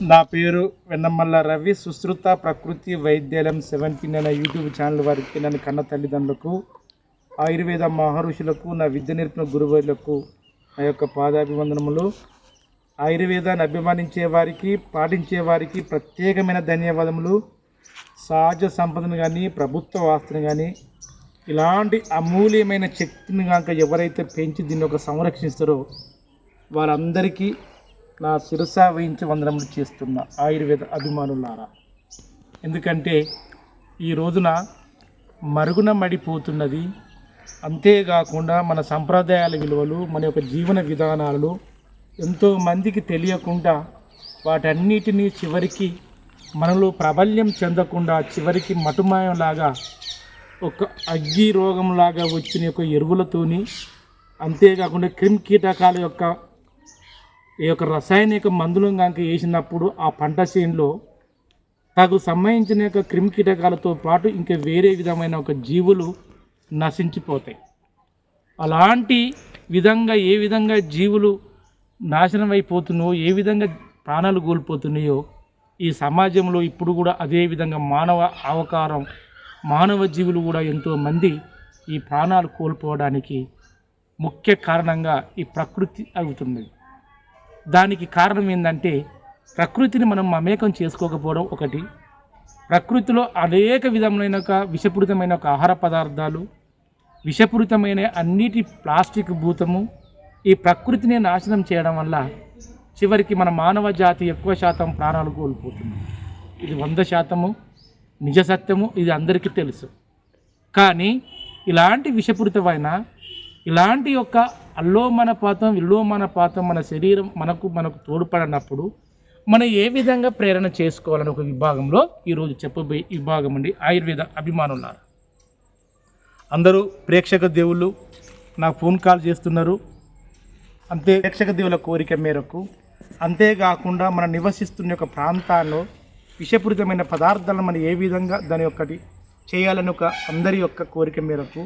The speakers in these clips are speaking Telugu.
నా పేరు వెన్నమల్ల రవి. సుశ్రుత ప్రకృతి వైద్యాలయం సెవెంటీన్ అనే యూట్యూబ్ ఛానల్ వారికి నన్ను కన్న తల్లిదండ్రులకు ఆయుర్వేద మహర్షులకు నా విద్య నేర్పిన గురువులకు నా యొక్క పాదాభివందనములు. ఆయుర్వేదాన్ని అభిమానించే వారికి పాటించే వారికి ప్రత్యేకమైన ధన్యవాదములు. సహజ సంపదను కానీ ప్రభుత్వ ఆస్తిని కానీ ఇలాంటి అమూల్యమైన శక్తిని కనుక ఎవరైతే పెంచి దీన్ని ఒక సంరక్షిస్తారో వారందరికీ నా శిరస వహించి వందనములు చేస్తున్న ఆయుర్వేద అభిమానులారా. ఎందుకంటే ఈ రోజున మరుగున మడిపోతున్నది అంతేకాకుండా మన సంప్రదాయాల విలువలు మన యొక్క జీవన విధానాలు ఎంతోమందికి తెలియకుండా వాటన్నిటినీ చివరికి మనలో ప్రాబల్యం చెందకుండా చివరికి మటుమాయంలాగా ఒక అగ్గి రోగంలాగా వచ్చిన యొక్క ఎరువులతోని అంతేకాకుండా క్రిమి కీటకాల యొక్క ఈ యొక్క రసాయనిక మందులను కనుక వేసినప్పుడు ఆ పంట చేనులో తగు సంబంధించిన యొక్క క్రిమి కీటకాలతో పాటు ఇంకా వేరే విధమైన ఒక జీవులు నశించిపోతాయి. అలాంటి విధంగా ఏ విధంగా జీవులు నాశనం అయిపోతున్నాయో ఏ విధంగా ప్రాణాలు కోల్పోతున్నాయో ఈ సమాజంలో ఇప్పుడు కూడా అదే విధంగా మానవ అవకారం మానవ జీవులు కూడా ఎంతోమంది ఈ ప్రాణాలు కోల్పోవడానికి ముఖ్య కారణంగా ఈ ప్రకృతి అవుతుంది. దానికి కారణం ఏంటంటే ప్రకృతిని మనం మమేకం చేసుకోకపోవడం ఒకటి. ప్రకృతిలో అనేక విధములైన ఒక విషపూరితమైన ఒక ఆహార పదార్థాలు విషపూరితమైన అన్నిటి ప్లాస్టిక్ భూతము ఈ ప్రకృతిని నాశనం చేయడం వల్ల చివరికి మన మానవ జాతి ఎక్కువ శాతం ప్రాణాలు కోల్పోతుంది. ఇది వంద శాతము నిజ సత్యము ఇది అందరికీ తెలుసు. కానీ ఇలాంటి విషపూరితమైన ఇలాంటి యొక్క అల్లోమనపాతం విల్లోమనపాతం మన శరీరం మనకు మనకు తోడ్పడినప్పుడు మనం ఏ విధంగా ప్రేరణ చేసుకోవాలని ఒక విభాగంలో ఈరోజు చెప్పబోయే విభాగం అండి. ఆయుర్వేద అభిమానులారు. అందరూ ప్రేక్షక దేవుళ్ళు నాకు ఫోన్ కాల్ చేస్తున్నారు. అంతే ప్రేక్షక దేవుల కోరిక మేరకు అంతేకాకుండా మనం నివసిస్తున్న యొక్క ప్రాంతాల్లో విషపూరితమైన పదార్థాలను మనం ఏ విధంగా దాని ఒక్కటి చేయాలని ఒక అందరి యొక్క కోరిక మేరకు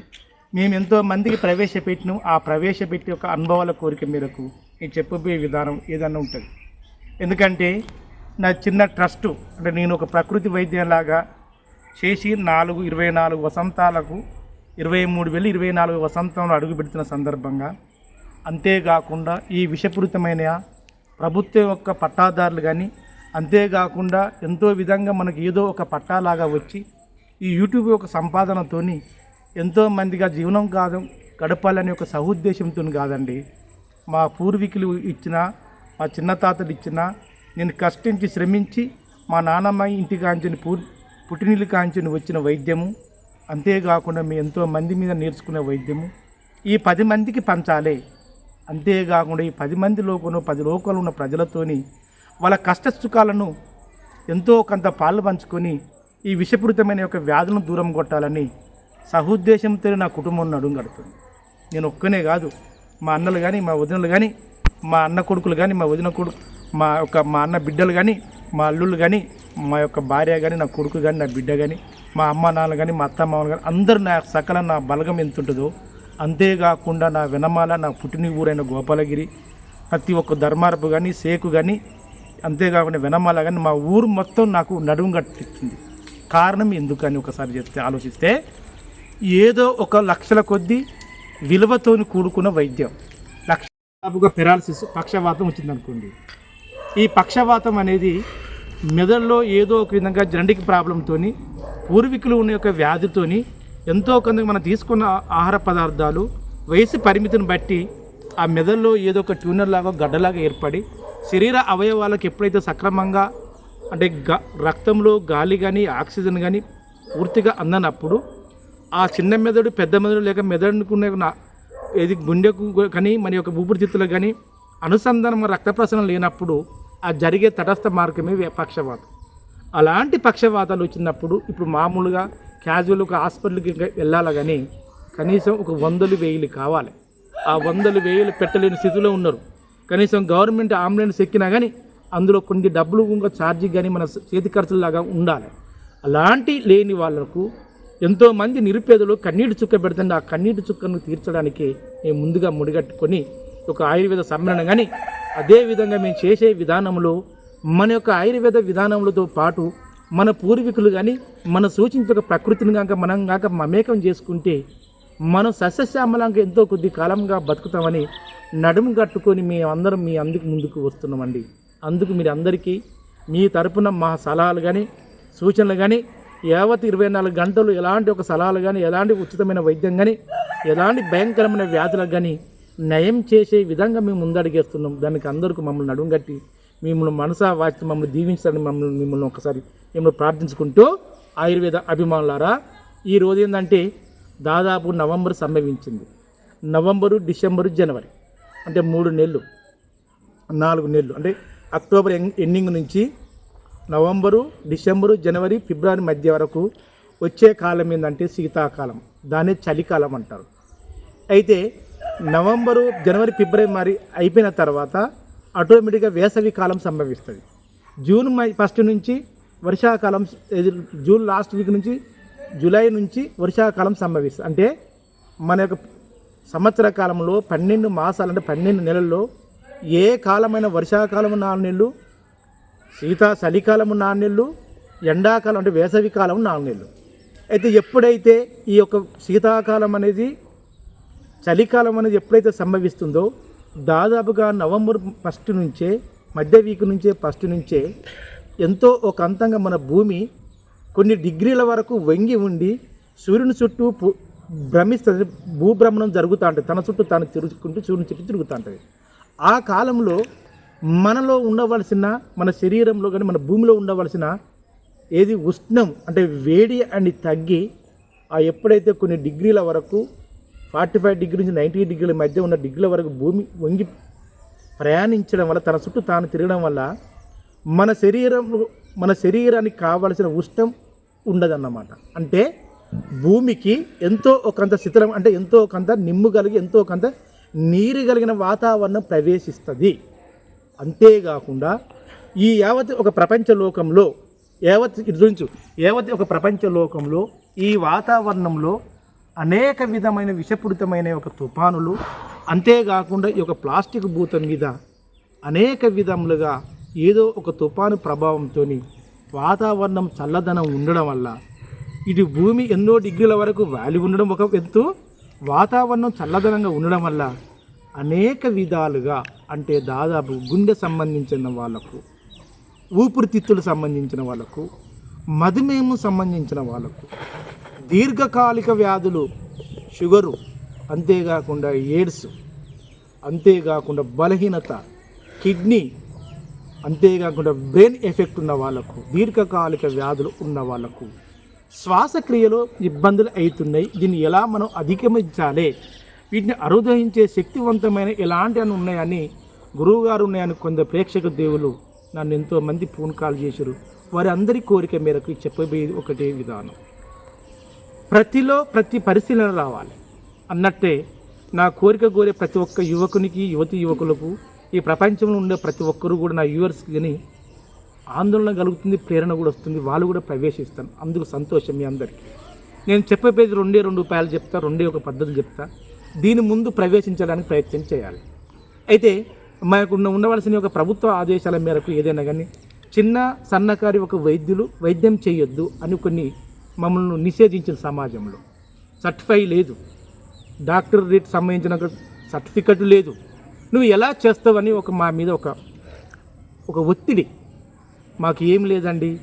మేము ఎంతో మందికి ప్రవేశపెట్టిన ఆ ప్రవేశపెట్టి ఒక అనుభవాల కోరిక మేరకు నేను చెప్పబోయే విధానం ఏదన్నా ఉంటుంది. ఎందుకంటే నా చిన్న ట్రస్టు అంటే నేను ఒక ప్రకృతి వైద్యంలాగా చేసి నాలుగు ఇరవై నాలుగు వసంతాలకు ఇరవై మూడు వేలు ఇరవై నాలుగు వసంతంలో అడుగు పెడుతున్న సందర్భంగా అంతేకాకుండా ఈ విషపూరితమైన ప్రభుత్వం యొక్క పట్టాదారులు కానీ అంతేకాకుండా ఎంతో విధంగా మనకి ఏదో ఒక పట్టాలాగా వచ్చి ఈ యూట్యూబ్ యొక్క సంపాదనతోని ఎంతోమందిగా జీవనం కాదు గడపాలనే ఒక సహుద్దేశంతో కాదండి. మా పూర్వీకులు ఇచ్చిన మా చిన్న తాతలు ఇచ్చిన నేను కష్టించి శ్రమించి మా నాన్నమ్మ ఇంటి కాంచని పూ పుట్టినీళ్ళు కాంచెని వచ్చిన వైద్యము. అంతేకాకుండా మీ ఎంతో మంది మీద నేర్చుకునే వైద్యము. ఈ పది మందికి పంచాలి. అంతేకాకుండా ఈ పది మంది లోకంలో పది లోకాలు ఉన్న ప్రజలతోని వాళ్ళ కష్ట సుఖాలను ఎంతో కొంత పాలు పంచుకొని ఈ విషపూరితమైన యొక్క వ్యాధులను దూరం కొట్టాలని సహుద్దేశంతో నా కుటుంబం నడుం కడుతుంది. నేను ఒక్కనే కాదు మా అన్నలు కానీ మా వదినలు కానీ మా అన్న కొడుకులు కానీ మా వదిన కొడుకు మా యొక్క మా అన్న బిడ్డలు కానీ మా అల్లుళ్ళు కానీ మా యొక్క భార్య కానీ నా కొడుకు కానీ నా బిడ్డ కానీ మా అమ్మ నాన్న కానీ మా అత్త మామలు కానీ అందరు నా సకల నా బలగం ఎంత ఉంటుందో అంతేకాకుండా నా వినమాల నా పుట్టిన ఊరైన గోపాలగిరి ప్రతి ఒక్క ధర్మారపు కానీ సేకు కానీ అంతేకాకుండా వెనమాల కానీ మా ఊరు మొత్తం నాకు నడుము కట్టిస్తుంది. కారణం ఎందుకని ఒకసారి చెప్తే ఆలోచిస్తే ఏదో ఒక లక్షల కొద్దీ విలువతోని కూడుకున్న వైద్యం. లక్ష పెరాలసిస్ పక్షవాతం వచ్చిందనుకోండి. ఈ పక్షవాతం అనేది మెదడులో ఏదో ఒక విధంగా జెనటిక్ ప్రాబ్లంతోని పూర్వీకులు ఉన్న యొక్క వ్యాధితోని ఎంతో కొంత మనం తీసుకున్న ఆహార పదార్థాలు వయసు పరిమితిని బట్టి ఆ మెదడులో ఏదో ఒక ట్యూనర్ లాగా గడ్డలాగా ఏర్పడి శరీర అవయవాలకు ఎప్పుడైతే సక్రమంగా అంటే గ రక్తంలో గాలి కానీ ఆక్సిజన్ కానీ పూర్తిగా అందనప్పుడు ఆ చిన్న మెదడు పెద్ద మెదడు లేక మెదడుకునే ఏది గుండెకు కానీ మన యొక్క ఊపిరితిత్తులకు కానీ అనుసంధానం రక్త ప్రసరణ లేనప్పుడు ఆ జరిగే తటస్థ మార్గమే పక్షవాతం. అలాంటి పక్షవాతాలు వచ్చినప్పుడు ఇప్పుడు మామూలుగా క్యాజువల్ ఒక హాస్పిటల్కి వెళ్ళాలి కానీ కనీసం ఒక వందలు వేయిలు కావాలి. ఆ వందలు వేయిలు పెట్టలేని స్థితిలో ఉన్నారు. కనీసం గవర్నమెంట్ అంబులెన్స్ ఎక్కినా కానీ అందులో కొన్ని డబ్బులు ఇంకా ఛార్జీ కానీ మన చేతి ఖర్చులాగా ఉండాలి. అలాంటి లేని వాళ్ళకు ఎంతోమంది నిరుపేదలు కన్నీటి చుక్క పెడుతుంటే ఆ కన్నీటి చుక్కను తీర్చడానికి మేము ముందుగా ముడిగట్టుకొని ఒక ఆయుర్వేద సమ్మేళనం కానీ అదేవిధంగా మేము చేసే విధానంలో మన యొక్క ఆయుర్వేద విధానములతో పాటు మన పూర్వీకులు కానీ మన సూచించిన ప్రకృతిని కాక మనం కాక మమేకం చేసుకుంటే మనం సస్యశ్యామలంగా ఎంతో కొద్ది కాలంగా బతుకుతామని నడుము కట్టుకొని మేము అందరం మీ అందుకు ముందుకు వస్తున్నామండి. అందుకు మీరు అందరికీ మీ తరపున మా సలహాలు కానీ సూచనలు కానీ యావత్ ఇరవై నాలుగు గంటలు ఎలాంటి ఒక సలహాలు కానీ ఎలాంటి ఉచితమైన వైద్యం కానీ ఎలాంటి భయంకరమైన వ్యాధులకు కానీ నయం చేసే విధంగా మేము ముందడిగేస్తున్నాం. దానికి అందరికీ మమ్మల్ని నడుము కట్టి మిమ్మల్ని మనసా వాచి మమ్మల్ని దీవించాలని మమ్మల్ని మిమ్మల్ని ఒకసారి మిమ్మల్ని ప్రార్థించుకుంటూ ఆయుర్వేద అభిమానులారా ఈ రోజు ఏంటంటే దాదాపు నవంబర్ సంభవించింది. నవంబరు డిసెంబరు జనవరి అంటే మూడు నెలలు నాలుగు నెలలు అంటే అక్టోబర్ ఎండ్- ఎండింగ్ నుంచి నవంబరు డిసెంబరు జనవరి ఫిబ్రవరి మధ్య వరకు వచ్చే కాలం ఏంటంటే శీతాకాలం. దాన్ని చలికాలం అంటారు. అయితే నవంబరు జనవరి ఫిబ్రవరి మరి అయిపోయిన తర్వాత ఆటోమేటిక్గా వేసవి కాలం సంభవిస్తుంది. జూన్ మై ఫస్ట్ నుంచి వర్షాకాలం జూన్ లాస్ట్ వీక్ నుంచి జూలై నుంచి వర్షాకాలం సంభవిస్తుంది. అంటే మన యొక్క సంవత్సర కాలంలో పన్నెండు మాసాలు అంటే పన్నెండు నెలల్లో ఏ కాలమైన వర్షాకాలం నాలుగు నెలలు శీతా చలికాలము నాలుగు నెలలు ఎండాకాలం అంటే వేసవికాలం నాలుగు నెలలు అయితే ఎప్పుడైతే ఈ యొక్క శీతాకాలం అనేది చలికాలం అనేది ఎప్పుడైతే సంభవిస్తుందో దాదాపుగా నవంబర్ ఫస్ట్ నుంచే మధ్య వీక్ నుంచే ఫస్ట్ నుంచే ఎంతో ఒక అంతంగా మన భూమి కొన్ని డిగ్రీల వరకు వంగి ఉండి సూర్యుని చుట్టూ భ్రమిస్తుంది భూభ్రమణం జరుగుతూ ఉంటుంది తన చుట్టూ తాను తిరుగుకుంటూ సూర్యుని చుట్టూ తిరుగుతూ ఉంటుంది ఆ కాలంలో మనలో ఉండవలసిన మన శరీరంలో కానీ మన భూమిలో ఉండవలసిన ఏది ఉష్ణం అంటే వేడి అని తగ్గి ఆ ఎప్పుడైతే కొన్ని డిగ్రీల వరకు ఫార్టీ ఫైవ్ డిగ్రీ నుంచి నైంటీ డిగ్రీల మధ్య ఉన్న డిగ్రీల వరకు భూమి వంగి ప్రయాణించడం వల్ల తన చుట్టూ తాను తిరగడం వల్ల మన శరీరంలో మన శరీరానికి కావలసిన ఉష్ణం ఉండదన్నమాట. అంటే భూమికి ఎంతో ఒకంత శిథిలం అంటే ఎంతో కొంత నిమ్ము కలిగి ఎంతో కొంత నీరు కలిగిన వాతావరణం ప్రవేశిస్తుంది. అంతేకాకుండా ఈ యావత్ ఒక ప్రపంచ లోకంలో యావత్ ఇది చూపించు యావత్ ఒక ప్రపంచ లోకంలో ఈ వాతావరణంలో అనేక విధమైన విషపూరితమైన ఒక తుఫానులు అంతేకాకుండా ఈ యొక్క ప్లాస్టిక్ భూతం మీద అనేక విధములుగా ఏదో ఒక తుఫాను ప్రభావంతో వాతావరణం చల్లదనం ఉండడం వల్ల ఇది భూమి ఎన్నో డిగ్రీల వరకు వాలి ఉండడం ఒక ఎత్తు వాతావరణం చల్లదనంగా ఉండడం వల్ల అనేక విధాలుగా అంటే దాదాపు గుండె సంబంధించిన వాళ్ళకు ఊపిరితిత్తులు సంబంధించిన వాళ్ళకు మధుమేహం సంబంధించిన వాళ్ళకు దీర్ఘకాలిక వ్యాధులు షుగరు అంతేకాకుండా ఎయిడ్స్ అంతేకాకుండా బలహీనత కిడ్నీ అంతేకాకుండా బ్రెయిన్ ఎఫెక్ట్ ఉన్న వాళ్ళకు దీర్ఘకాలిక వ్యాధులు ఉన్న వాళ్ళకు శ్వాసక్రియలో ఇబ్బందులు అవుతున్నాయి. దీన్ని ఎలా మనం అధిగమించాలి? వీటిని అరుదహించే శక్తివంతమైన ఎలాంటి అని ఉన్నాయని గురువుగారు ఉన్నాయని కొందరు ప్రేక్షక దేవులు నన్ను ఎంతో మంది ఫోన్ కాల్ చేశారు. వారి అందరి కోరిక మేరకు చెప్పబోయేది ఒకటే విధానం. ప్రతిలో ప్రతి పరిశీలన రావాలి. అన్నట్టే నా కోరిక కోరే ప్రతి ఒక్క యువకునికి యువతి యువకులకు ఈ ప్రపంచంలో ఉండే ప్రతి ఒక్కరు కూడా నా వ్యూవర్స్కి కానీ ఆందోళన కలుగుతుంది ప్రేరణ కూడా వస్తుంది. వాళ్ళు కూడా ప్రవేశిస్తాను అందుకు సంతోషం మీ అందరికీ. నేను చెప్పబోయేది రెండే రెండు ఉపాయాలు చెప్తా రెండే ఒక పద్ధతులు చెప్తా. దీని ముందు ప్రవేశించడానికి ప్రయత్నం చేయాలి. అయితే మనకు ఉండవలసిన ఒక ప్రభుత్వ ఆదేశాల మేరకు ఏదైనా కానీ చిన్న సన్నకారి ఒక వైద్యులు వైద్యం చేయొద్దు అని కొన్ని మమ్మల్ని నిషేధించిన సమాజంలో. సర్టిఫై లేదు. డాక్టర్ రేట్ సంబంధించిన సర్టిఫికెట్ లేదు. నువ్వు ఎలా చేస్తావని ఒక మా మీద ఒక ఒక ఒత్తిడి. మాకు ఏం లేదండి.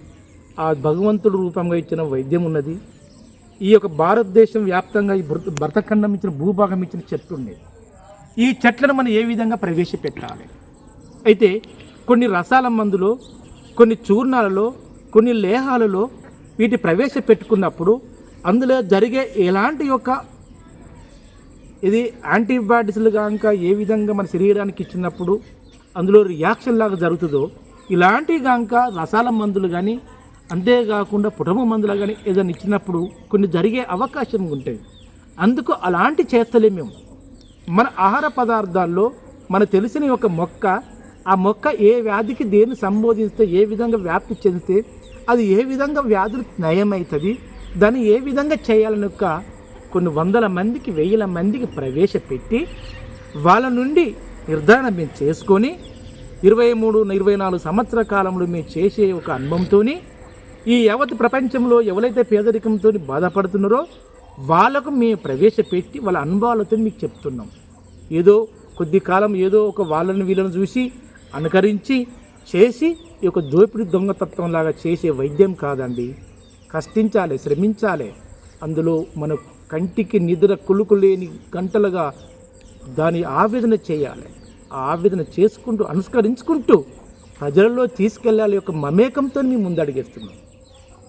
ఆ భగవంతుడు రూపంగా ఇచ్చిన వైద్యం ఉన్నది. ఈ యొక్క భారతదేశం వ్యాప్తంగా ఈ భరత భరతఖండం ఇచ్చిన భూభాగం ఇచ్చిన చెట్లు ఉండేది. ఈ చెట్లను మనం ఏ విధంగా ప్రవేశపెట్టాలి? అయితే కొన్ని రసాల మందులో కొన్ని చూర్ణాలలో కొన్ని లేహాలలో వీటి ప్రవేశపెట్టుకున్నప్పుడు అందులో జరిగే ఎలాంటి యొక్క ఇది యాంటీబయాటిక్స్లు కనుక ఏ విధంగా మన శరీరానికి ఇచ్చినప్పుడు అందులో రియాక్షన్ లాగా జరుగుతుందో ఇలాంటి కనుక రసాల మందులు కానీ అంతేకాకుండా పుటమ మందులు కానీ ఏదైనా ఇచ్చినప్పుడు కొన్ని జరిగే అవకాశం ఉంటాయి అందుకు అలాంటి చేస్తలే మేము. మన ఆహార పదార్థాల్లో మన తెలిసిన ఒక మొక్క ఆ మొక్క ఏ వ్యాధికి దేన్ని సంబోధిస్తే ఏ విధంగా వ్యాప్తి చెందితే అది ఏ విధంగా వ్యాధులు నయమవుతుంది దాన్ని ఏ విధంగా చేయాలని ఒక కొన్ని వందల మందికి వేల మందికి ప్రవేశపెట్టి వాళ్ళ నుండి నిర్ధారణ మేము చేసుకొని ఇరవై మూడు ఇరవై నాలుగు సంవత్సర కాలంలో మేము చేసే ఒక అనుభవంతో ఈ యావత్ ప్రపంచంలో ఎవరైతే పేదరికంతో బాధపడుతున్నారో వాళ్ళకు మేము ప్రవేశపెట్టి వాళ్ళ అనుభవాలతో మీకు చెప్తున్నాం. ఏదో కొద్ది కాలం ఏదో ఒక వాళ్ళని వీళ్ళని చూసి అనుకరించి చేసి ఈ యొక్క దోపిడీ దొంగతత్వం లాగా చేసే వైద్యం కాదండి. కష్టించాలి శ్రమించాలి. అందులో మన కంటికి నిద్ర కులుకు లేని గంటలుగా దాని ఆవేదన చేయాలి. ఆ ఆవేదన చేసుకుంటూ అనుస్కరించుకుంటూ ప్రజలలో తీసుకెళ్ళాలి యొక్క మమేకంతో మేము ముందడిగేస్తున్నాం.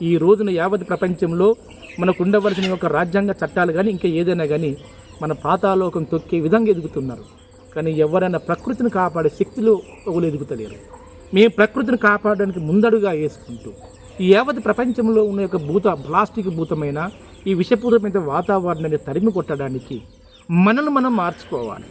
ఈ రోజున యావత్ ప్రపంచంలో మనకు ఉండవలసిన ఒక రాజ్యాంగ చట్టాలు కానీ ఇంకా ఏదైనా కానీ మన పాతాలోకం తొక్కే విధంగా ఎదుగుతున్నారు. కానీ ఎవరైనా ప్రకృతిని కాపాడే శక్తిలో ఒకరు ఎదుగుతలేరు. మేము ప్రకృతిని కాపాడడానికి ముందడుగా వేసుకుంటూ ఈ యావత్ ప్రపంచంలో ఉన్న యొక్క భూత ప్లాస్టిక్ భూతమైన ఈ విషపూరితమైన వాతావరణాన్ని తరిమి కొట్టడానికి మనల్ని మనం మార్చుకోవాలి.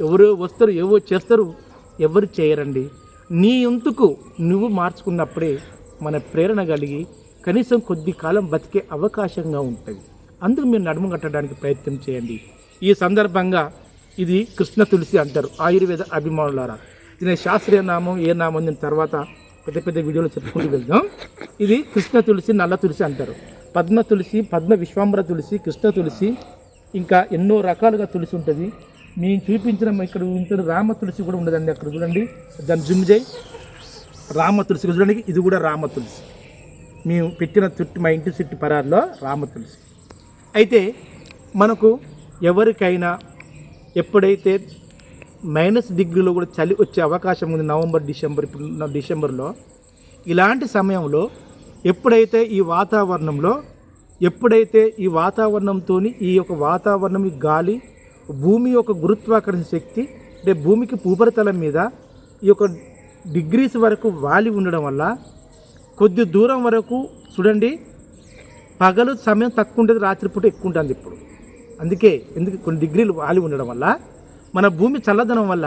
ఎవరో వస్తారు ఏవో చేస్తారు ఎవరు చేయరండి. నీ ఎందుకు నువ్వు మార్చుకున్నప్పుడే మన ప్రేరణ కలిగి కనీసం కొద్ది కాలం బతికే అవకాశంగా ఉంటుంది. అందుకు మీరు నడుము కట్టడానికి ప్రయత్నం చేయండి. ఈ సందర్భంగా ఇది కృష్ణ తులసి అంటారు. ఆయుర్వేద అభిమానులారా. దీని శాస్త్రీయ నామం ఏ నామం దీని తర్వాత పెద్ద పెద్ద వీడియోలో చెప్పుకుంటూ వెళ్దాం. ఇది కృష్ణ తులసి నల్ల తులసి అంటారు. పద్మ తులసి పద్మ విశ్వాంబర తులసి కృష్ణ తులసి ఇంకా ఎన్నో రకాలుగా తులసి ఉంటుంది. మేము చూపించిన ఇక్కడ ఇంత రామ తులసి కూడా ఉండదండి అక్కడ చూడండి. దాని జుమ్ చేయి. రామ తులసి చూడండి. ఇది కూడా రామ తులసి. మేము పెట్టిన చుట్టు మా ఇంటి చుట్టు పరాల్లో రామ తులసి. అయితే మనకు ఎవరికైనా ఎప్పుడైతే మైనస్ డిగ్రీలో కూడా చలి వచ్చే అవకాశం ఉంది నవంబర్ డిసెంబర్ ఇప్పుడు డిసెంబర్లో ఇలాంటి సమయంలో ఎప్పుడైతే ఈ వాతావరణంలో ఎప్పుడైతే ఈ వాతావరణంతో ఈ యొక్క వాతావరణం ఈ గాలి భూమి యొక్క గురుత్వాకర్షణ శక్తి అంటే భూమికి ఉపరితలం మీద ఈ యొక్క డిగ్రీస్ వరకు వాలి ఉండడం వల్ల కొద్ది దూరం వరకు చూడండి పగలు సమయం తక్కువ ఉండేది రాత్రిపూట ఎక్కువ ఉంటుంది ఇప్పుడు. అందుకే ఎందుకు కొన్ని డిగ్రీలు వాలి ఉండడం వల్ల మన భూమి చల్లదనం వల్ల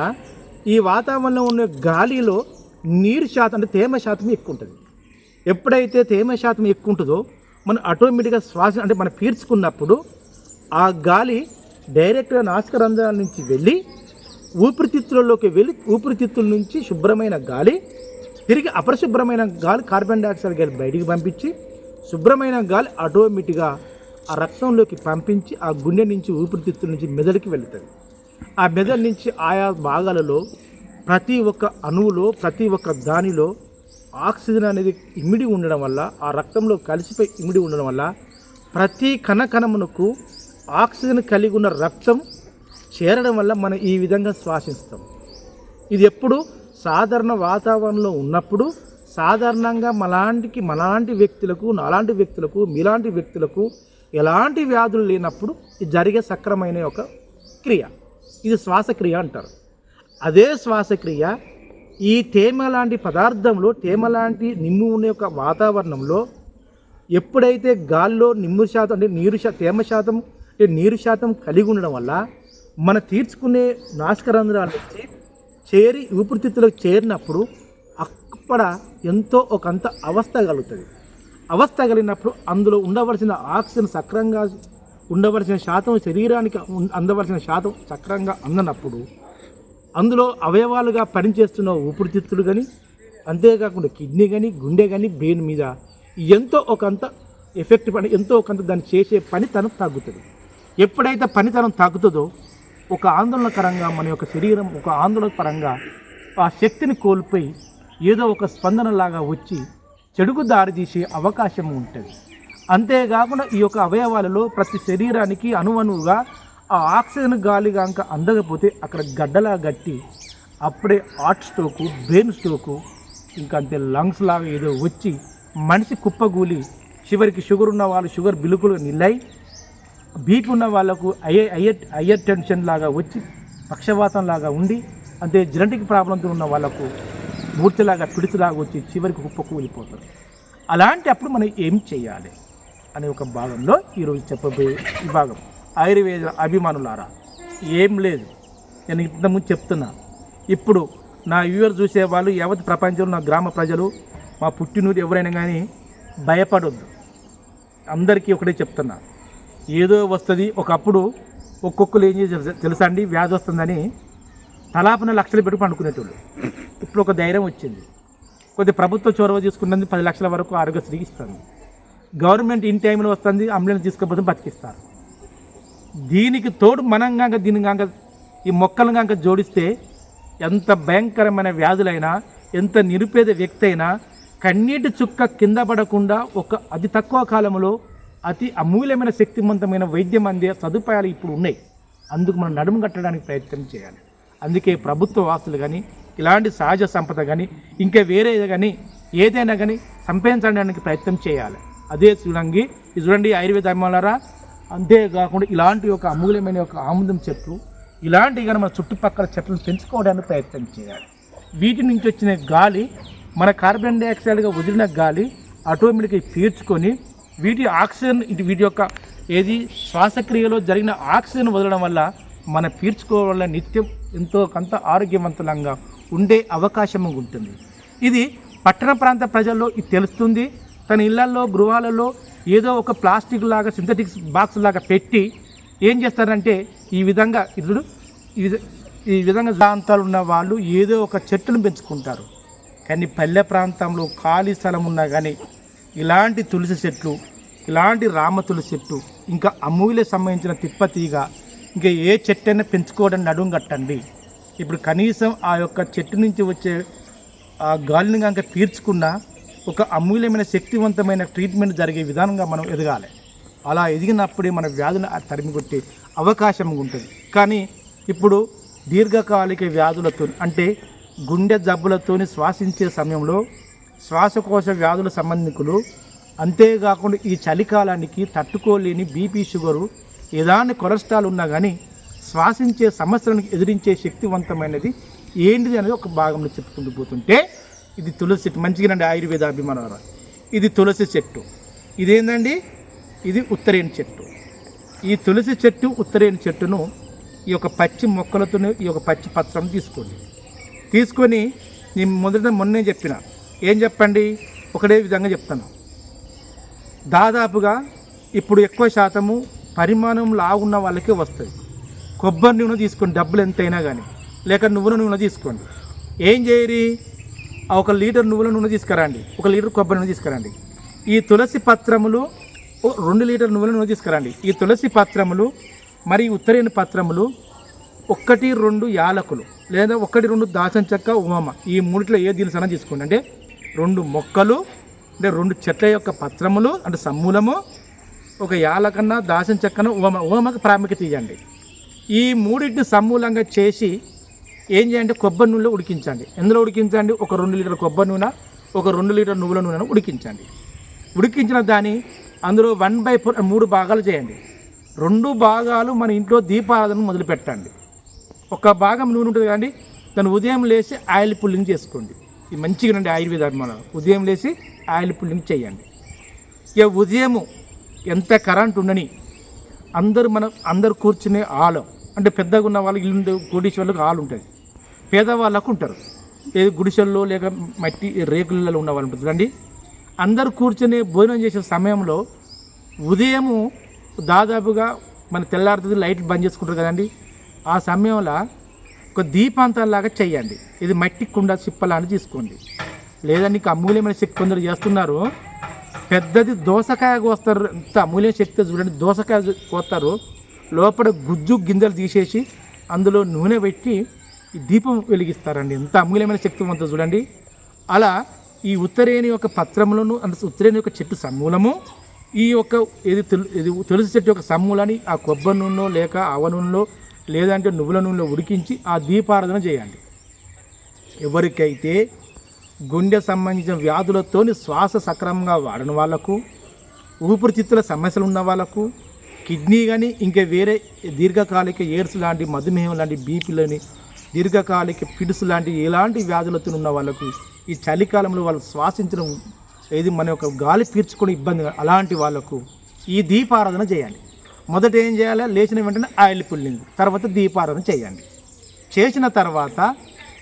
ఈ వాతావరణంలో ఉన్న గాలిలో నీరు శాతం అంటే తేమ శాతం ఎక్కువ ఉంటుంది ఎప్పుడైతే తేమ శాతం ఎక్కువ ఉంటుందో మనం ఆటోమేటిక్గా శ్వాస అంటే మనం పీల్చుకున్నప్పుడు ఆ గాలి డైరెక్ట్గా నాసికరంధ్రాల నుంచి వెళ్ళి ఊపిరితిత్తులలోకి వెళ్ళి ఊపిరితిత్తుల నుంచి శుభ్రమైన గాలి తిరిగి అపరిశుభ్రమైన గాలి కార్బన్ డైఆక్సైడ్ గాలి బయటికి పంపించి శుభ్రమైన గాలి ఆటోమేటిక్గా ఆ రక్తంలోకి పంపించి ఆ గుండె నుంచి ఊపిరితిత్తుల నుంచి మెదడుకి వెళుతుంది. ఆ మెదడు నుంచి ఆయా భాగాలలో ప్రతి ఒక్క అణువులో ప్రతి ఒక్క దానిలో ఆక్సిజన్ అనేది ఇమిడి ఉండడం వల్ల ఆ రక్తంలో కలిసిపోయి ఇమిడి ఉండడం వల్ల ప్రతి కణ కణమునకు ఆక్సిజన్ కలిగి ఉన్న రక్తం చేరడం వల్ల మనం ఈ విధంగా శ్వాసిస్తాం ఇది ఎప్పుడు సాధారణ వాతావరణంలో ఉన్నప్పుడు సాధారణంగా మలాంటికి మలాంటి వ్యక్తులకు నాలాంటి వ్యక్తులకు మీలాంటి వ్యక్తులకు ఎలాంటి వ్యాధులు లేనప్పుడు ఇది జరిగే సక్రమైన ఒక క్రియ. ఇది శ్వాసక్రియ అంటారు. అదే శ్వాసక్రియ ఈ తేమ లాంటి పదార్థంలో తేమ లాంటి నిమ్ము ఉన్న యొక్క వాతావరణంలో ఎప్పుడైతే గాల్లో నిమ్ము శాతం అంటే నీరు శా తేమ శాతం అంటే నీరు శాతం కలిగి ఉండడం వల్ల మన తీర్చుకునే నాశకరంధ్రాలు వచ్చి చేరి ఊపిరితిత్తులకు చేరినప్పుడు అక్కడ ఎంతో ఒకంత అవస్థ కలుగుతుంది. అవస్థ కలిగినప్పుడు అందులో ఉండవలసిన ఆక్సిజన్ సక్రంగా ఉండవలసిన శాతం శరీరానికి అందవలసిన శాతం సక్రంగా అందనప్పుడు అందులో అవయవాలుగా పనిచేస్తున్న ఊపిరితిత్తులు కానీ అంతేకాకుండా కిడ్నీ కానీ గుండె కానీ బ్రెయిన్ మీద ఎంతో ఒకంత ఎఫెక్ట్ పని ఎంతో ఒకంత దాన్ని చేసే పనితనం తగ్గుతుంది. ఎప్పుడైతే పనితనం తగ్గుతుందో ఒక ఆందోళనకరంగా మన యొక్క శరీరం ఒక ఆందోళన పరంగా ఆ శక్తిని కోల్పోయి ఏదో ఒక స్పందనలాగా వచ్చి చెడుకు దారితీసే అవకాశం ఉంటుంది. అంతేకాకుండా ఈ యొక్క అవయవాలలో ప్రతి శరీరానికి అనువనువుగా ఆ ఆక్సిజన్ గాలి కనుక అందకపోతే అక్కడ గడ్డలా గట్టి అప్పుడే హార్ట్ స్ట్రోకు బ్రెయిన్ స్ట్రోకు ఇంకా అంతే లంగ్స్ లాగా ఏదో వచ్చి మనిషి కుప్పగూలి చివరికి షుగర్ ఉన్న వాళ్ళు షుగర్ బిలుకులు నిల్లై బీపీ ఉన్న వాళ్ళకు అయ్యే అయ్యర్ అయ్యర్ టెన్షన్ లాగా వచ్చి పక్షవాతం లాగా ఉండి అంటే జెనటిక్ ప్రాబ్లంతో ఉన్న వాళ్ళకు మూర్తిలాగా పిడిచిలాగా వచ్చి చివరికి కుప్పకూలిపోతారు అలాంటి అప్పుడు మనం ఏం చేయాలి అనే ఒక భాగంలో ఈరోజు చెప్పబోయే విభాగం భాగం. ఆయుర్వేద అభిమానులారా ఏం లేదు. నేను ఇంతకుముందు చెప్తున్నా. ఇప్పుడు నా వ్యూవర్ చూసే వాళ్ళు యావత్ ప్రపంచంలో నా గ్రామ ప్రజలు మా పుట్టినూరు ఎవరైనా కానీ భయపడొద్దు. అందరికీ ఒకటే చెప్తున్నా. ఏదో వస్తుంది. ఒకప్పుడు ఒక్కొక్కరు ఏం చేసి తెలుసా అండి? వ్యాధి వస్తుందని తలాపన లక్షలు పెట్టి పండుకునేటోళ్ళు. ఇప్పుడు ఒక ధైర్యం వచ్చింది. కొద్ది ప్రభుత్వ చొరవ తీసుకున్నది పది లక్షల వరకు ఆరోగ్యశ్రీ ఇస్తుంది గవర్నమెంట్ ఇన్ టైంలో వస్తుంది అంబులెన్స్ తీసుకుపోతే బతికిస్తారు. దీనికి తోడు మనం కాక దీని కాక ఈ మొక్కలు కనుక జోడిస్తే ఎంత భయంకరమైన వ్యాధులైనా ఎంత నిరుపేద వ్యక్తి అయినా కన్నీటి చుక్క కింద పడకుండా ఒక అతి తక్కువ కాలంలో అతి అమూల్యమైన శక్తివంతమైన వైద్యం అందే సదుపాయాలు ఇప్పుడు ఉన్నాయి. అందుకు మనం నడుము కట్టడానికి ప్రయత్నం చేయాలి. అందుకే ప్రభుత్వ వాసులు కానీ ఇలాంటి సహజ సంపద కానీ ఇంకా వేరే కానీ ఏదైనా కానీ సంపాదించడానికి ప్రయత్నం చేయాలి. అదే చూడండి ఇది చూడండి ఆయుర్వేద అమ్మాలరా అంతేకాకుండా ఇలాంటి ఒక అమూల్యమైన ఒక ఆముదం చెట్లు ఇలాంటివి కానీ మన చుట్టుపక్కల చెట్లను పెంచుకోవడానికి ప్రయత్నం చేయాలి. వీటి నుంచి వచ్చిన గాలి మన కార్బన్ డైఆక్సైడ్గా వదిలిన గాలి ఆటోమేటిక్గా పీల్చుకొని వీటి ఆక్సిజన్ ఇటు వీటి యొక్క ఏది శ్వాసక్రియలో జరిగిన ఆక్సిజన్ వదలడం వల్ల మన పీల్చుకోవడం నిత్యం ఎంతో కొంత ఆరోగ్యవంతులంగా ఉండే అవకాశం ఉంటుంది. ఇది పట్టణ ప్రాంత ప్రజల్లో ఇది తెలుస్తుంది. తన ఇళ్ళలో గృహాలలో ఏదో ఒక ప్లాస్టిక్ లాగా సింథటిక్ బాక్స్ లాగా పెట్టి ఏం చేస్తారంటే ఈ విధంగా ఇతడు ఈ ఈ విధంగా ప్రాంతాలు ఉన్న వాళ్ళు ఏదో ఒక చెట్టును పెంచుకుంటారు. కానీ పల్లె ప్రాంతంలో ఖాళీ స్థలం ఉన్నా కానీ ఇలాంటి తులసి చెట్లు ఇలాంటి రామ తులసి చెట్టు ఇంకా అమూల్య సంబంధించిన తిప్పతీగ ఇంకా ఏ చెట్టు అయినా పెంచుకోవడం నడుం కట్టండి. ఇప్పుడు కనీసం ఆ యొక్క చెట్టు నుంచి వచ్చే ఆ గాలిని కనుక పీల్చుకున్న ఒక అమూల్యమైన శక్తివంతమైన ట్రీట్మెంట్ జరిగే విధానంగా మనం ఎదగాలి. అలా ఎదిగినప్పుడే మన వ్యాధులను తరిమికొట్టే అవకాశం ఉంటుంది. కానీ ఇప్పుడు దీర్ఘకాలిక వ్యాధులతో అంటే గుండె జబ్బులతోని శ్వాసించే సమయంలో శ్వాసకోశ వ్యాధుల సంబంధికులు. అంతేకాకుండా ఈ చలికాలానికి తట్టుకోలేని బీపీ షుగరు ఏదాన్ని కొలెస్ట్రాల్ ఉన్నా కానీ శ్వాసించే సమస్యలను ఎదిరించే శక్తివంతమైనది ఏంటిది అనేది ఒక భాగంలో చెప్పుకుంటూ పోతుంటే ఇది తులసి చెట్టు. మంచిగానండి ఆయుర్వేద అభిమానం ఇది తులసి చెట్టు. ఇదేందండి? ఇది ఉత్తరేణి చెట్టు. ఈ తులసి చెట్టు ఉత్తరేణి చెట్టును ఈ యొక్క పచ్చి మొక్కలతో ఈ యొక్క పచ్చి పత్రం తీసుకోండి. తీసుకొని నేను మొదట మొన్నే చెప్పిన ఏం చెప్పండి? ఒకటే విధంగా చెప్తాను. దాదాపుగా ఇప్పుడు ఎక్కువ శాతము పరిమాణం లాగున్న వాళ్ళకే వస్తుంది. కొబ్బరి నూనె తీసుకోండి డబ్బులు ఎంతైనా కానీ లేక నువ్వుల నూనె తీసుకోండి. ఏం చేయరి? ఆ ఒక లీటర్ నువ్వుల నూనె తీసుకురండి. ఒక లీటర్ కొబ్బరి నూనె తీసుకురండి. ఈ తులసి పత్రములు ఓ రెండు లీటర్ నువ్వుల నూనె తీసుకురండి. ఈ తులసి పత్రములు మరియు ఉత్తరేణి పత్రములు ఒకటి రెండు యాలకులు లేదా ఒకటి రెండు దాసం చెక్క ఉమామ ఈ మూడిట్లో ఏ దినుసన తీసుకోండి. అంటే రెండు మొక్కలు అంటే రెండు చెట్ల యొక్క పత్రములు అంటే సమ్ములము ఒక యాలకన్నా దాసం చెక్కన ఓమ ఓమకు ప్రాముఖ్యత ఇవ్వండి. ఈ మూడింటిని సమూలంగా చేసి ఏం చేయండి? కొబ్బరి నూనెలో ఉడికించండి. ఎందులో ఉడికించండి? ఒక రెండు లీటర్ కొబ్బరి నూనె ఒక రెండు లీటర్ నువ్వుల నూనెను ఉడికించండి. ఉడికించిన దాన్ని అందులో వన్ బై ఫోర్ మూడు భాగాలు చేయండి. రెండు భాగాలు మన ఇంట్లో దీపారాధన మొదలు పెట్టండి ఒక భాగం నూనె ఉంటుంది కదండి దాన్ని ఉదయం లేచి ఆయిల్ పుల్లింగ్ చేసుకోండి. ఇది మంచిగా ఉండే ఆయుర్వేద మనం ఉదయం లేచి ఆయిల్ పుల్లింగ్ చేయండి. ఇక ఉదయము ఎంత కరెంట్ ఉండని అందరూ మనం అందరు కూర్చునే ఆలు అంటే పెద్దగా ఉన్న వాళ్ళకి ఇల్లు గుడిసె వాళ్ళకి ఆలు ఉంటుంది. పేదవాళ్ళకు ఉంటారు. ఏది గుడిసెల్లో లేక మట్టి రేకులలో ఉన్న వాళ్ళు ఉంటుంది చూడండి అందరు కూర్చొని భోజనం చేసే సమయంలో ఉదయము దాదాపుగా మన తెల్లారుతుంది లైట్లు బంద్ చేసుకుంటారు కదండి. ఆ సమయంలో ఒక దీపాంతంలాగా చేయండి. ఇది మట్టి కుండ సిప్పలాంటి తీసుకోండి. లేదా నీకు అమూల్యమైన శక్తి కొందరు చేస్తున్నారు. పెద్దది దోసకాయ కోస్తారు. ఎంత అమూల్య శక్తి చూడండి. దోసకాయ కోస్తారు. లోపల గుజ్జు గింజలు తీసేసి అందులో నూనె పెట్టి ఈ దీపం వెలిగిస్తారండి. ఎంత అమూల్యమైన శక్తి ఉంటుందో చూడండి. అలా ఈ ఉత్తరేణి యొక్క పత్రములను అంటే ఉత్తరేణి యొక్క చెట్టు సమూలము ఈ యొక్క ఇది తుల- ఇది తులసి చెట్టు యొక్క సమూలని ఆ కొబ్బరి నూనెలో లేక ఆవ నూనెలో లేదంటే నువ్వుల నూనెలో ఉడికించి ఆ దీపారాధన చేయండి. ఎవరికైతే గుండె సంబంధించిన వ్యాధులతోని శ్వాస సక్రమంగా వాడని వాళ్ళకు ఊపిరితిత్తుల సమస్యలు ఉన్న వాళ్ళకు కిడ్నీ కానీ ఇంకా వేరే దీర్ఘకాలిక ఎయిడ్స్ లాంటి మధుమేహం లాంటి బీపీలని దీర్ఘకాలిక పిడుసు లాంటి ఎలాంటి వ్యాధులతో ఉన్న వాళ్ళకు ఈ చలికాలంలో వాళ్ళు శ్వాసించడం ఏది మన యొక్క గాలి పీల్చుకునే ఇబ్బంది అలాంటి వాళ్ళకు ఈ దీపారాధన చేయాలి మొదట ఏం చేయాలి? లేచిన వెంటనే ఆయిల్ పుల్లింగ్ తర్వాత దీపారాధన చేయండి. చేసిన తర్వాత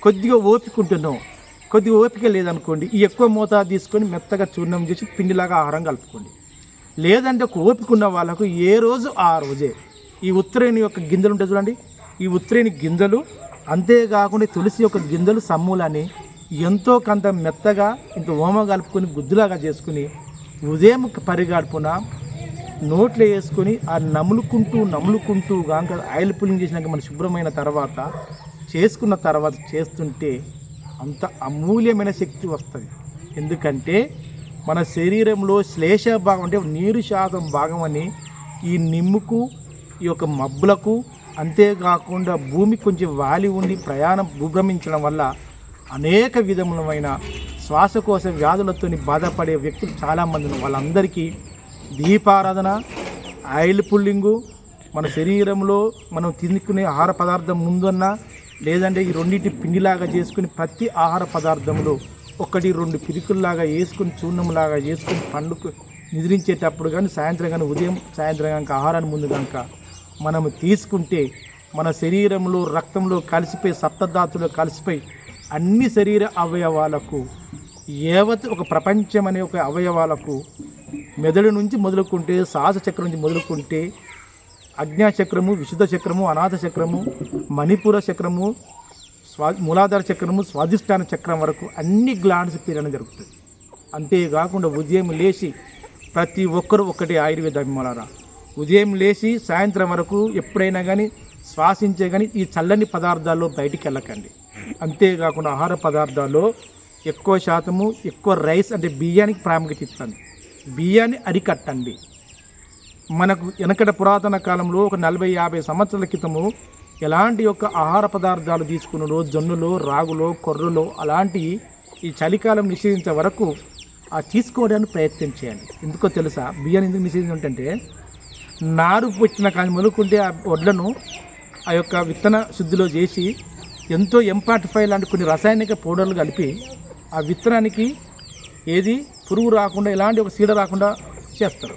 కొద్దిగా ఓపిక ఉంటున్నాం కొద్దిగా ఓపిక లేదనుకోండి ఈ ఎక్కువ మోతాదు తీసుకొని మెత్తగా చూర్ణం చేసి పిండిలాగా ఆహారం కలుపుకోండి. లేదంటే ఒక ఓపిక ఉన్న వాళ్ళకు ఏ రోజు ఆ రోజే. ఈ ఉత్తరేణి యొక్క గింజలు ఉంటాయి చూడండి. ఈ ఉత్తరేణి గింజలు అంతేకాకుండా తులసి యొక్క గింజలు సమ్ములని ఎంతో కొంత మెత్తగా ఇంత ఓమ కలుపుకొని గుద్దులాగా చేసుకుని ఉదయం పరిగాడుపున నోట్లో వేసుకొని ఆ నములుకుంటూ నములుకుంటూ కాక ఆయిల్ పుల్లింగ్ చేసినాక మన శుభ్రమైన తర్వాత చేసుకున్న తర్వాత చేస్తుంటే అంత అమూల్యమైన శక్తి వస్తుంది. ఎందుకంటే మన శరీరంలో శ్లేష భాగం అంటే నీరు శాతం భాగం అని ఈ నిమ్ముకు ఈ యొక్క మబ్బులకు అంతేకాకుండా భూమి కొంచెం వాలి ఉండి ప్రయాణం భూభ్రమించడం వల్ల అనేక విధములమైన శ్వాసకోశ వ్యాధులతో బాధపడే వ్యక్తులు చాలామంది వాళ్ళందరికీ దీపారాధన ఆయిల్ పుల్లింగు మన శరీరంలో మనం తినుకునే ఆహార పదార్థం ముందున్నా లేదంటే ఈ రెండింటి పిండిలాగా చేసుకుని ప్రతి ఆహార పదార్థంలో ఒకటి రెండు పిరికుల్లాగా వేసుకుని చూర్ణంలాగా వేసుకుని పండుకు నిద్రించేటప్పుడు కానీ సాయంత్రం కానీ ఉదయం సాయంత్రం కనుక ఆహారాన్ని ముందు కనుక మనము తీసుకుంటే మన శరీరంలో రక్తంలో కలిసిపోయి సప్తధాతులు కలిసిపోయి అన్ని శరీర అవయవాలకు ఏవత్ ఒక ప్రపంచం అనే ఒక అవయవాలకు మెదడు నుంచి మొదలుకుంటే శ్వాస చక్రం నుంచి మొదలుకుంటే అజ్ఞా చక్రము విశుద్ధ చక్రము అనాథ చక్రము మణిపుర చక్రము స్వా మూలాధార చక్రము స్వాధిష్టాన చక్రం వరకు అన్ని గ్లాండ్స్ పీరడం జరుగుతుంది. అంతేకాకుండా ఉదయం లేచి ప్రతి ఒక్కరు ఒకటి ఆయుర్వేద అభిమానారా ఉదయం లేచి సాయంత్రం వరకు ఎప్పుడైనా కానీ శ్వాసించే కానీ ఈ చల్లని పదార్థాల్లో బయటికి వెళ్ళకండి. అంతేకాకుండా ఆహార పదార్థాల్లో ఎక్కువ శాతము ఎక్కువ రైస్ అంటే బియ్యానికి ప్రాముఖ్యత ఇస్తుంది బియ్యాన్ని అరికట్టండి. మనకు వెనకట పురాతన కాలంలో ఒక నలభై యాభై సంవత్సరాల క్రితము ఎలాంటి యొక్క ఆహార పదార్థాలు తీసుకున్నలో జొన్నులో రాగులో కొర్రలో అలాంటి ఈ చలికాలం నిషేధించే వరకు ఆ తీసుకోవడానికి ప్రయత్నం చేయండి. ఎందుకో తెలుసా? బియ్యాన్ని ఎందుకు నిషేధించంటే నారు వచ్చిన కానీ మొలుకుంటే ఆ వడ్లను ఆ యొక్క విత్తన శుద్ధిలో చేసి ఎంతో ఎంపాటిఫై లాంటి కొన్ని రసాయనిక పౌడర్లు కలిపి ఆ విత్తనానికి ఏది పురుగు రాకుండా ఇలాంటి ఒక సీడ రాకుండా చేస్తారు.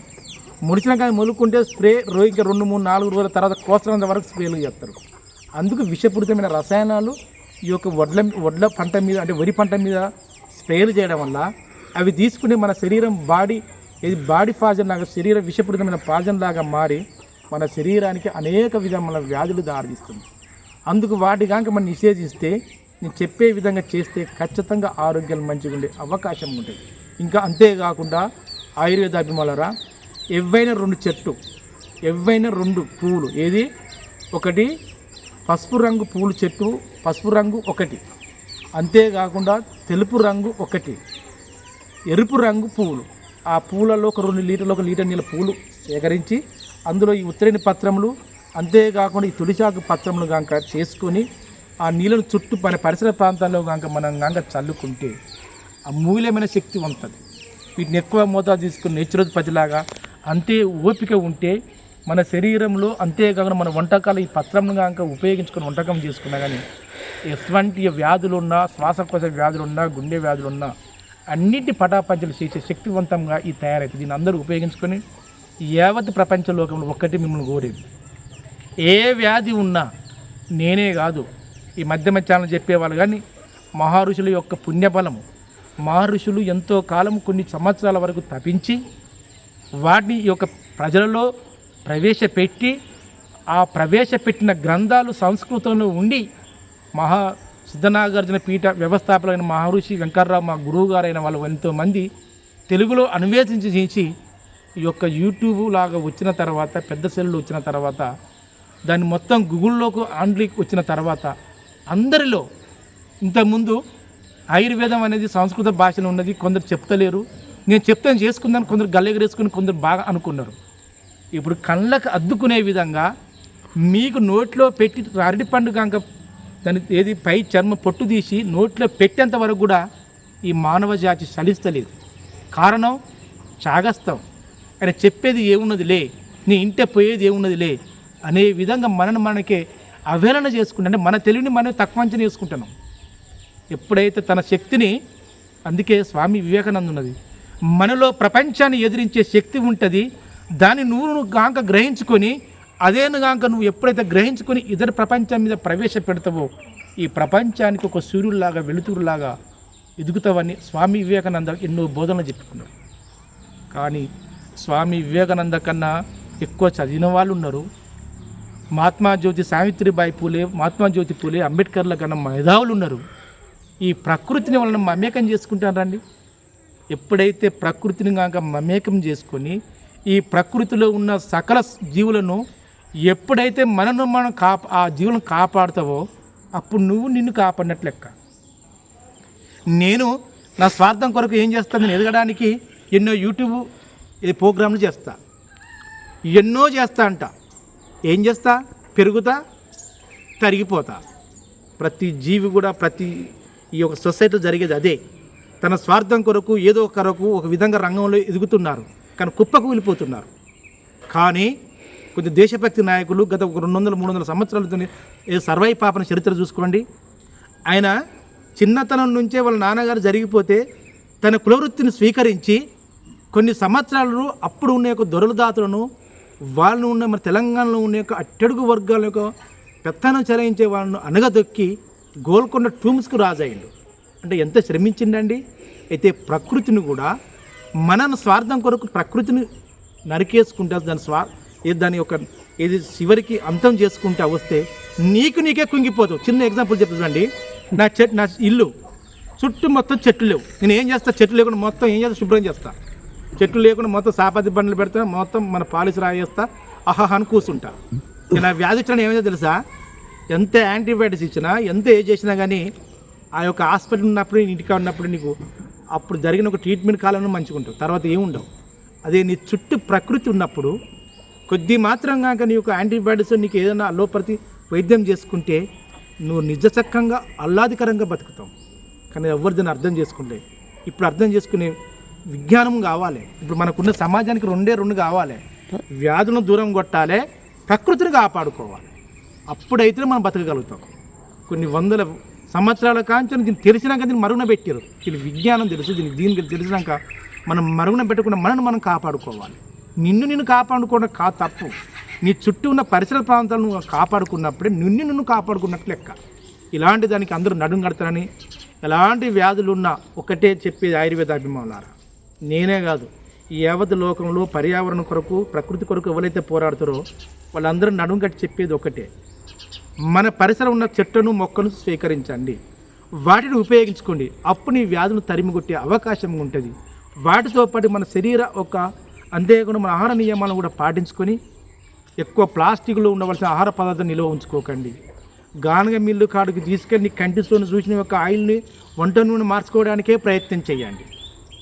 ముడిచిన కానీ మొలుకుంటే స్ప్రే రోజు ఇంకా రెండు మూడు నాలుగు రోజుల తర్వాత కోసరంత వరకు స్ప్రేలు చేస్తారు. అందుకు విషపూరితమైన రసాయనాలు ఈ యొక్క వడ్ల వడ్ల పంట మీద అంటే వరి పంట మీద స్ప్రేలు చేయడం వల్ల అవి తీసుకుని మన శరీరం బాడీ ఇది బాడీ పాజన్ లాగా శరీర విషపూరితమైన పాజన్ లాగా మారి మన శరీరానికి అనేక విధమైన వ్యాధులు దారితీస్తుంది. అందుకు వాటి కనుక మనం నిషేధిస్తే నేను చెప్పే విధంగా చేస్తే ఖచ్చితంగా ఆరోగ్యం మంచిగా ఉండే అవకాశం ఉంటుంది. ఇంకా అంతేకాకుండా ఆయుర్వేద అభిమాలరా ఎవైనా రెండు చెట్టు ఎవైనా రెండు పువ్వులు ఏది? ఒకటి పసుపు రంగు పూలు చెట్టు పసుపు రంగు ఒకటి. అంతేకాకుండా తెలుపు రంగు ఒకటి ఎరుపు రంగు పువ్వులు ఆ పూలలో ఒక రెండు లీటర్లు ఒక లీటర్ నీళ్ళ పూలు సేకరించి అందులో ఈ ఉత్తరేణి పత్రములు అంతేకాకుండా ఈ తుడిచాకు పత్రములు కనుక చేసుకొని ఆ నీళ్ళను చుట్టూ మన పరిసర ప్రాంతాల్లో కనుక మనం కనుక చల్లుకుంటే అమూల్యమైన శక్తి ఉంటుంది. వీటిని ఎక్కువ మోతాదు తీసుకుని నేచురల్ పదిలాగా అంతే ఓపిక ఉంటే మన శరీరంలో అంతేకాకుండా మన వంటకాలు ఈ పత్రంను కనుక ఉపయోగించుకుని వంటకం చేసుకున్నా కానీ ఎటువంటి వ్యాధులు ఉన్నా శ్వాసకోశ వ్యాధులు ఉన్నా గుండె వ్యాధులు ఉన్నా అన్నింటి పటాపంచలు చేసే శక్తివంతంగా ఈ తయారైతే. దీన్ని అందరూ ఉపయోగించుకొని యావత్ ప్రపంచ లోకంలో ఒక్కటి మిమ్మల్ని కోరేది. ఏ వ్యాధి ఉన్నా నేనే కాదు. ఈ మధ్య ఛానల్ చెప్పేవాళ్ళు కానీ మహారుషుల యొక్క పుణ్యబలము మహర్షులు ఎంతో కాలం కొన్ని సంవత్సరాల వరకు తపించి వాటిని ఈ యొక్క ప్రజలలో ప్రవేశపెట్టి ఆ ప్రవేశపెట్టిన గ్రంథాలు సంస్కృతంలో ఉండి మహా సిద్ధనాగార్జున పీఠ వ్యవస్థాపకులైన మహర్షి వెంకర్రావు మా గురువు గారైన వాళ్ళు ఎంతోమంది తెలుగులో అన్వేషించి చేసి ఈ యొక్క యూట్యూబ్ లాగా వచ్చిన తర్వాత పెద్ద సెల్లు వచ్చిన తర్వాత దాన్ని మొత్తం గూగుల్లోకి ఆన్లైక్ వచ్చిన తర్వాత అందరిలో ఇంతకుముందు ఆయుర్వేదం అనేది సంస్కృత భాషలో ఉన్నది కొందరు చెప్తలేరు. నేను చెప్తాను చేసుకుందాను కొందరు గల్లెగరేసుకుని కొందరు బాగా అనుకున్నారు. ఇప్పుడు కళ్ళకు అద్దుకునే విధంగా మీకు నోట్లో పెట్టి అరటి పండు కనుక దాని ఏది పై చర్మ పొట్టు తీసి నోట్లో పెట్టేంత వరకు కూడా ఈ మానవ జాతి చలిస్తలేదు కారణం చాగస్తాం ఆయన చెప్పేది ఏమున్నది లే నీ ఇంటే పోయేది ఏమున్నది లే అనే విధంగా మనను మనకే అవహేళన చేసుకుంటే అంటే మన తెలివిని మనం తక్కువ అంచనా చేసుకుంటున్నాం ఎప్పుడైతే తన శక్తిని అందుకే స్వామి వివేకానంద ఉన్నది మనలో ప్రపంచాన్ని ఎదిరించే శక్తి ఉంటుంది దాన్ని నువ్వు నువ్వు గాంక గ్రహించుకొని అదేను గాంక నువ్వు ఎప్పుడైతే గ్రహించుకొని ఇతర ప్రపంచం మీద ప్రవేశపెడతావో ఈ ప్రపంచానికి ఒక సూర్యుడిలాగా వెలుతురులాగా ఎదుగుతావని స్వామి వివేకానంద ఎన్నో బోధనలు చెప్పుకున్నారు. కానీ స్వామి వివేకానంద కన్నా ఎక్కువ చదివిన వాళ్ళు ఉన్నారు. మహాత్మా జ్యోతి సావిత్రిబాయి పూలే మహాత్మా జ్యోతి పూలే అంబేద్కర్ల కన్నా మేధావులు ఉన్నారు. ఈ ప్రకృతిని వాళ్ళని మమేకం చేసుకుంటారండి ఎప్పుడైతే ప్రకృతిని కాక మమేకం చేసుకొని ఈ ప్రకృతిలో ఉన్న సకల జీవులను ఎప్పుడైతే మనను మనం కాప ఆ జీవులను కాపాడుతావో అప్పుడు నువ్వు నిన్ను కాపాడినట్లు లెక్క. నేను నా స్వార్థం కొరకు ఏం చేస్తాను నేను ఎదగడానికి ఎన్నో యూట్యూబ్ ఇది ప్రోగ్రాంలు చేస్తా. ఎన్నో చేస్తా అంట. ఏం చేస్తా? పెరుగుతా తరిగిపోతా. ప్రతి జీవి కూడా ప్రతి ఈ యొక్క సొసైటీలో జరిగేది అదే. తన స్వార్థం కొరకు ఏదో ఒక కొరకు ఒక విధంగా రంగంలో ఎదుగుతున్నారు. కానీ కుప్పకు వెళ్ళిపోతున్నారు. కానీ కొంచెం దేశభక్తి నాయకులు గత ఒక రెండు వందల మూడు వందల సంవత్సరాలతో సర్వై పాపన చరిత్ర చూసుకోండి. ఆయన చిన్నతనం నుంచే వాళ్ళ నాన్నగారు జరిగిపోతే తన కులవృత్తిని స్వీకరించి కొన్ని సంవత్సరాలు అప్పుడు ఉన్న యొక్క దొరలదాతులను వాళ్ళు ఉన్న మన తెలంగాణలో ఉన్న యొక్క అట్టడుగు వర్గాల యొక్క పెత్తనం చెలాయించే వాళ్ళను అనగదొక్కి గోల్కొండ టూమ్స్కు రాజయ్యిండు. అంటే ఎంత శ్రమించిండండి? అయితే ప్రకృతిని కూడా మన స్వార్థం కొరకు ప్రకృతిని నరికేసుకుంటా దాని స్వా దాని యొక్క ఇది చివరికి అంతం చేసుకుంటా వస్తే నీకు నీకే కుంగిపోతావు. చిన్న ఎగ్జాంపుల్ చెప్తుందండి నా చెట్ నా ఇల్లు చుట్టూ మొత్తం చెట్లు లేవు. నేను ఏం చేస్తా? చెట్లు లేకుండా మొత్తం ఏం చేస్తా? శుభ్రం చేస్తా. చెట్లు లేకుండా మొత్తం సాపతి బండ్లు పెడతా మొత్తం మన పాలిసి రాయేస్తా. ఆహా అని కూర్చుంటా. ఇక నా వ్యాధి ఇచ్చిన ఏమైందో తెలుసా? ఎంత యాంటీబయాటిక్స్ ఇచ్చినా ఎంత ఏ చేసినా కానీ ఆ యొక్క హాస్పిటల్ ఉన్నప్పుడు ఇంటికి ఉన్నప్పుడు నీకు అప్పుడు జరిగిన ఒక ట్రీట్మెంట్ కాలంలో మంచిగా ఉంటావు తర్వాత ఏముండవు. అదే నీ చుట్టూ ప్రకృతి ఉన్నప్పుడు కొద్ది మాత్రం కాక నీ యొక్క యాంటీబయాటిక్స్ నీకు ఏదైనా అలోపతి వైద్యం చేసుకుంటే నువ్వు నిజచక్కంగా ఆహ్లాదకరంగా బతుకుతావు. కానీ ఎవరు దాన్ని అర్థం చేసుకుంటే. ఇప్పుడు అర్థం చేసుకునే విజ్ఞానం కావాలి. ఇప్పుడు మనకున్న సమాజానికి రెండే రెండు కావాలి. వ్యాధులను దూరం కొట్టాలి ప్రకృతిని కాపాడుకోవాలి. అప్పుడైతే మనం బతకగలుగుతాం. కొన్ని వందల సంవత్సరాల కాంచి దీన్ని తెలిసినాక దీన్ని మరుగున పెట్టారు. దీని విజ్ఞానం తెలుసు దీని దీనికి తెలిసినాక మనం మరుగున పెట్టకుండా మనను మనం కాపాడుకోవాలి. నిన్ను నిన్ను కాపాడుకోవడం కా తప్పు. నీ చుట్టూ ఉన్న పరిసర ప్రాంతాలను కాపాడుకున్నప్పుడే నిన్ను నిన్ను కాపాడుకున్నట్లు లెక్క. ఇలాంటి దానికి అందరూ నడుం కడతారని ఎలాంటి వ్యాధులు ఉన్నా ఒకటే చెప్పేది ఆయుర్వేద అభిమానులారా. నేనే కాదు ఈ యావత్ లోకంలో పర్యావరణం కొరకు ప్రకృతి కొరకు ఎవరైతే పోరాడుతారో వాళ్ళందరూ నడుం కట్టి చెప్పేది ఒకటే. మన పరిసరం ఉన్న చెట్లను మొక్కను స్వీకరించండి. వాటిని ఉపయోగించుకోండి. అప్పుడు నీ వ్యాధులు తరిమి కొట్టే అవకాశం ఉంటుంది. వాటితో పాటు మన శరీర ఒక అంతేకాకుండా మన ఆహార నియమాలను కూడా పాటించుకొని ఎక్కువ ప్లాస్టిక్లో ఉండవలసిన ఆహార పదార్థం నిల్వ ఉంచుకోకండి. గానుగ మిల్లు కాడికి తీసుకెళ్ళి కంటిస్తోని చూసిన ఒక ఆయిల్ని వంట నూనె మార్చుకోవడానికే ప్రయత్నం చేయండి.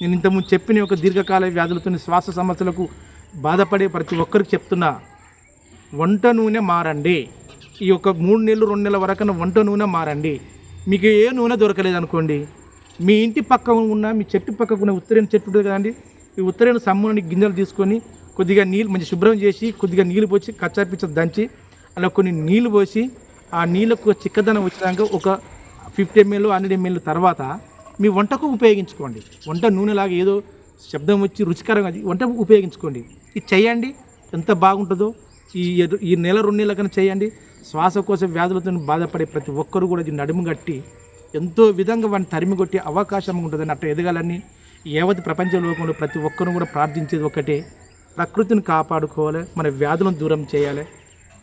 నేను ఇంతకుముందు చెప్పిన ఒక దీర్ఘకాల వ్యాధులతో శ్వాస సమస్యలకు బాధపడే ప్రతి ఒక్కరికి చెప్తున్నా వంట నూనె మారండి. ఈ యొక్క మూడు నెలలు రెండు నెలల వరకు వంట నూనె మారండి. మీకు ఏ నూనె దొరకలేదు అనుకోండి. మీ ఇంటి పక్క ఉన్న మీ చెట్టు పక్కకు ఉన్న ఉత్తరైన చెట్టు ఉంటుంది కదండి. ఈ ఉత్తరైన సమ్మునని గింజలు తీసుకొని కొద్దిగా నీళ్ళు మంచి శుభ్రం చేసి కొద్దిగా నీళ్ళు పోసి కచ్చాపిచ్చ దంచి అలా కొన్ని నీళ్ళు పోసి ఆ నీళ్ళకు చిక్కదనం వచ్చినాక ఒక ఫిఫ్టీ ఎంఎల్ హండ్రెడ్ ఎంఎల్ తర్వాత మీ వంటకు ఉపయోగించుకోండి. వంట నూనెలాగా ఏదో శబ్దం వచ్చి రుచికరంగా అది వంట ఉపయోగించుకోండి. ఇది చేయండి. ఎంత బాగుంటుందో ఈ ఈ నెల రెండు నెలల కన్నా చేయండి. శ్వాసకోశ వ్యాధులతో బాధపడే ప్రతి ఒక్కరు కూడా ఇది నడుము కట్టి ఎంతో విధంగా వాడిని తరిమి కొట్టే అవకాశం ఉంటుందని అట్లా ఎదగాలని యావత్ ప్రపంచ లోకంలో ప్రతి ఒక్కరు కూడా ప్రార్థించేది ఒకటే. ప్రకృతిని కాపాడుకోవాలి మన వ్యాధులను దూరం చేయాలి.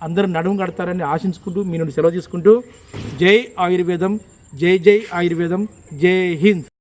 అందరూ నడుము కడతారని ఆశించుకుంటూ మీ నుండి సెలవు తీసుకుంటూ జై ఆయుర్వేదం జై జై ఆయుర్వేదం జై హింద్.